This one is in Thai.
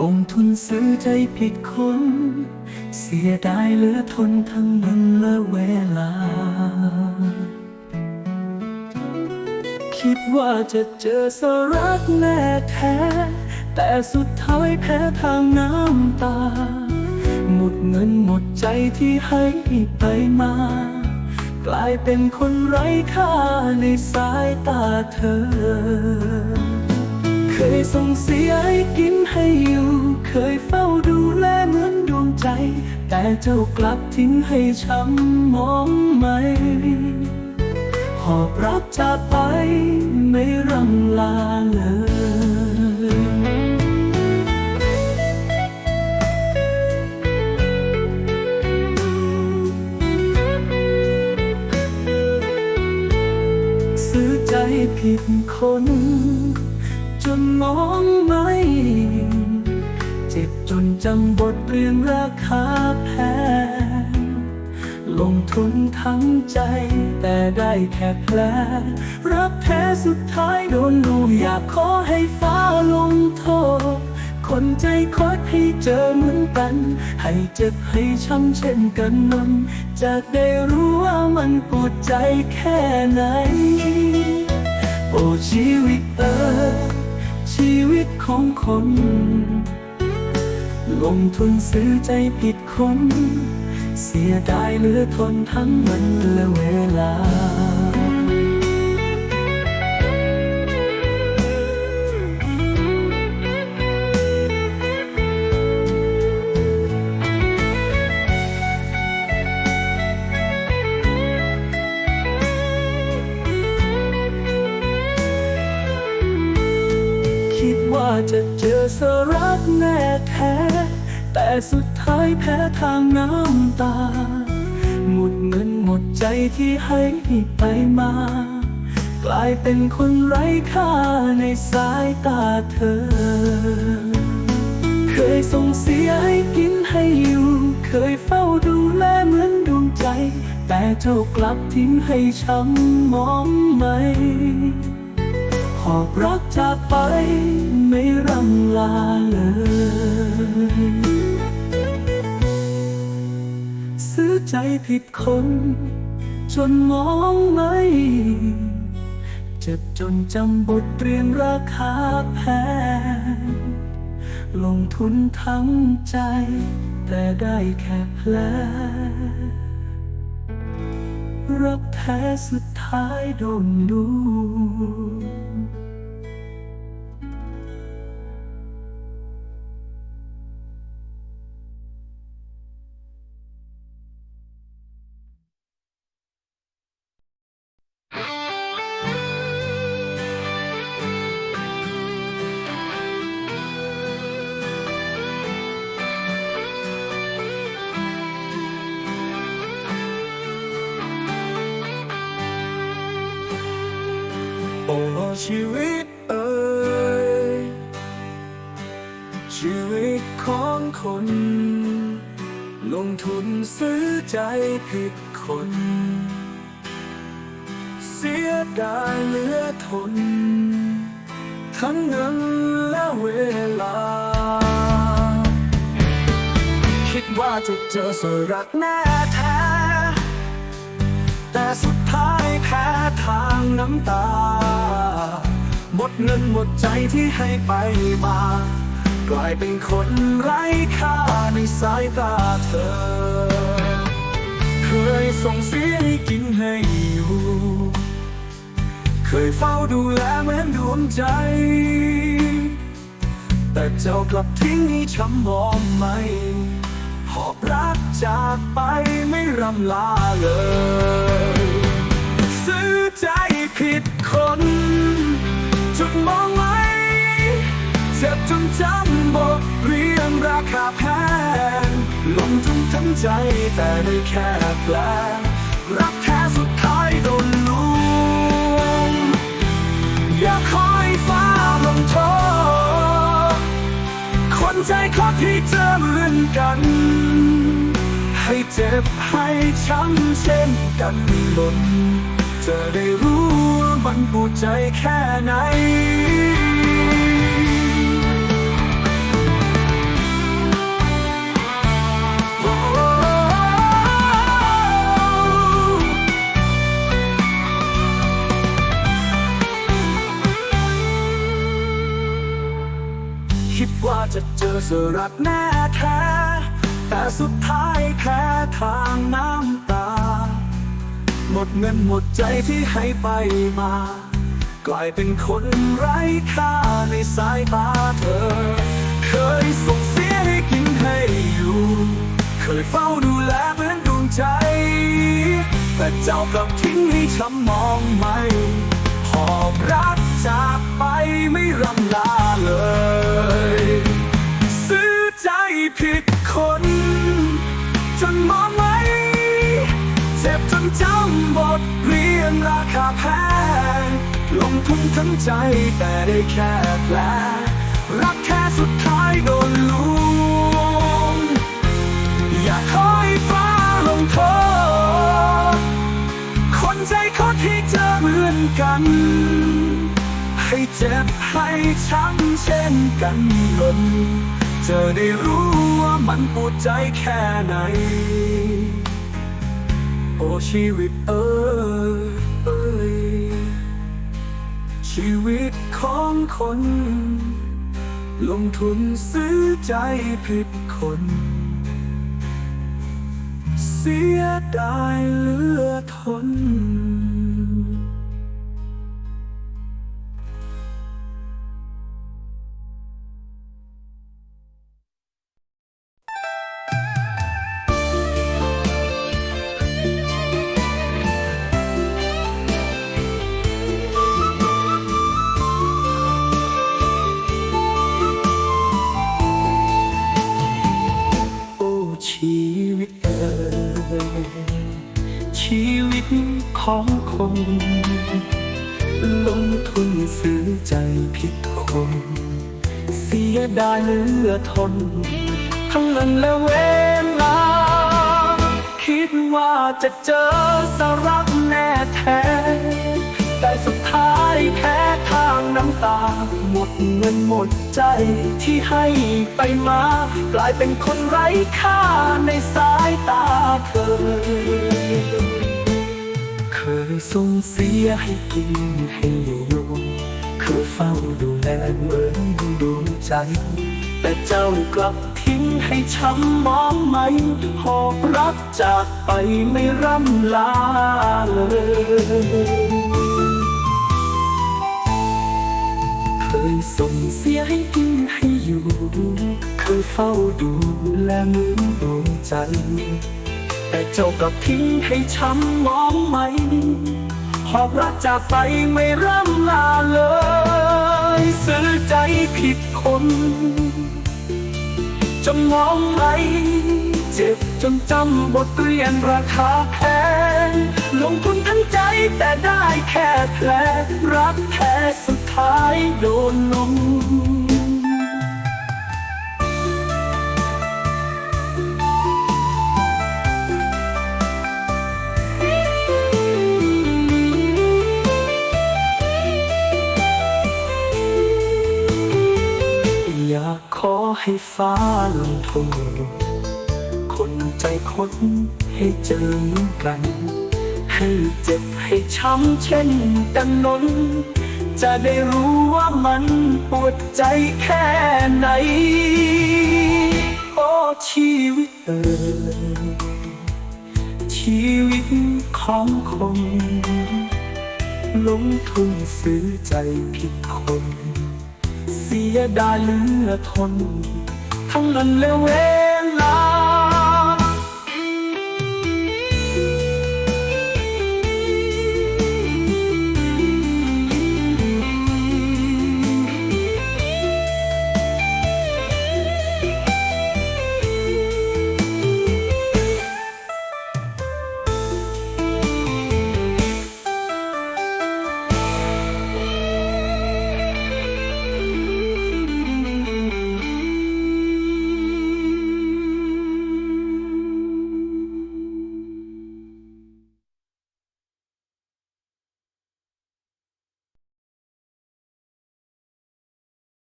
ลงทุนซื้อใจผิดคน เสียดายเหลือทนทั้งเงินและเวลา คิดว่าจะเจอสรักแน่แท้ แต่สุดท้ายแพ้ทางน้ำตา หมดเงินหมดใจที่ให้ไปมากลายเป็นคนไร้ค่าในสายตาเธอ เคยส่งเสียให้กินให้อยู่ เคยเฝ้าดูแลเหมือนดวงใจ แต่เจ้ากลับทิ้งให้ช้ำมองไหมหอบรักจากไปไม่รำลาเลยซื้อใจผิดคน จนมองไม่เจ็บจนจำบทเรียนราคาแพงลงทุนทั้งใจ แต่ได้แค่แผลรักแท้สุดท้ายโดนลูกอยากขอให้ฟ้าลงโทษ คนใจคดให้เจอเหมือนกัน ให้เจ็บให้ช้ำเช่นกันนั้นจะได้รู้ว่ามันปวดใจแค่ไหน โอ้ชีวิตเออ ชีวิตของคน ลงทุนซื้อใจผิดคน เสียดายเหลือทนทั้งมันและเวลา จะเจอสรักแน่แท้ แต่สุดท้ายแพ้ทางน้ำตา หมดเงินหมดใจที่ให้ไปมา กลายเป็นคนไร้ค่าในสายตาเธอ เคยส่งเสียให้กินให้อยู่ เคยเฝ้าดูแลเหมือนดวงใจ แต่เจ้ากลับทิ้งให้ช้ำมองไหมหอบรักจากไป ไม่รำลาเลยซื้อใจผิดคน จนมองไม่ เจ็บจนจำบทเรียนราคาแพง ลงทุนทั้งใจ แต่ได้แค่แผลรักแท้สุดท้ายโดนดู คน ลงทุนซื้อใจผิดคน เสียดายเหลือทน ทั้งเงินและเวลา คิดว่าจะเจอสรักแน่แท้ แต่สุดท้ายแพ้ทางน้ำตา หมดเงินหมดใจที่ให้ไปมา กลายเป็นคนไร้ค่าในสายตาเธอ เคยส่งเสียให้กินให้อยู่ เคยเฝ้าดูแลเหมือนดวงใจ แต่เจ้ากลับทิ้งให้ช้ำมองไหม หอบรักจากไปไม่รำลาเลย ซื้อใจผิดคนจนมองไม่ เจ็บจนจำบทเรียนราคาแพงลงทุนทั้งใจแต่ได้แค่แปลรักแท้สุดท้ายโดนลวงอยากคอยฟ้าลงโทษคนใจคอที่เจอเหมือนกัน ให้เจ็บให้ช้ำเช่นกันหล่นจะได้รู้ว่ามันปวดใจแค่ไหน สรักแน่แท้ แต่สุดท้ายแค่ทางน้ำตา หมดเงินหมดใจที่ให้ไปมา กลายเป็นคนไร้ค่าในสายตาเธอ เคยส่งเสียให้กินให้อยู่ เคยเฝ้าดูแลเหมือนดวงใจ แต่เจ้ากลับทิ้งให้ช้ำมองไม่หอบรักจากไปไม่รำลาเลย ทั้งใจแต่ได้แค่แผลรักแค่สุดท้ายโดนลวงอยากขอให้ฟ้าลงโทษคนใจคดที่เจอเหมือนกัน ให้เจ็บให้ช้ำเช่นกันลนจะได้รู้ว่ามันปวดใจแค่ไหน โอชีวิตเออ คน ลงทุนซื้อใจผิดคน เสียดายเหลือทน ชีวิตเอ่ยชีวิตของคนลงทุนซื้อใจผิดคนเสียดายเหลือทน ทั้งเงินและเวลา คิดว่าจะเจอสารัก เงินหมดใจที่ให้ไปมา กลายเป็นคนไร้ค่าในสายตาเธอ เคยส่งเสียให้กินให้อยู่เคยเฝ้าดูแลเหมือนดวงใจ แต่เจ้ากลับทิ้งให้ช้ำมองไหม หอบรักจากไปไม่ร่ำลาเลย ยส่งเสียให้กินให้อยู่ เคยเฝ้าดูแลมือนดวงใจแต่เจ้ากลับทิ้งให้ช้ำมองไหมหอบรักจากไปไม่ร่ำลาเลยซื้อใจผิดคน จะมองไหม เจ็บจนจำบทเรียนราคาแพงลงทุนทั้งใจแต่ได้แค่แผลรักแท้สุดท้ายโดนลงอยากขอให้ฟ้าลงโทษคน ใจคนให้เจอนกัน ให้เจ็บให้ช้ำเช่นกันนนจะได้รู้ว่ามันปวดใจแค่ไหน โอ้ชีวิตเออชีวิตของคนลงทุนซื้อใจผิดคน เสียดายเหลือทน ทั้งเงินและเวลา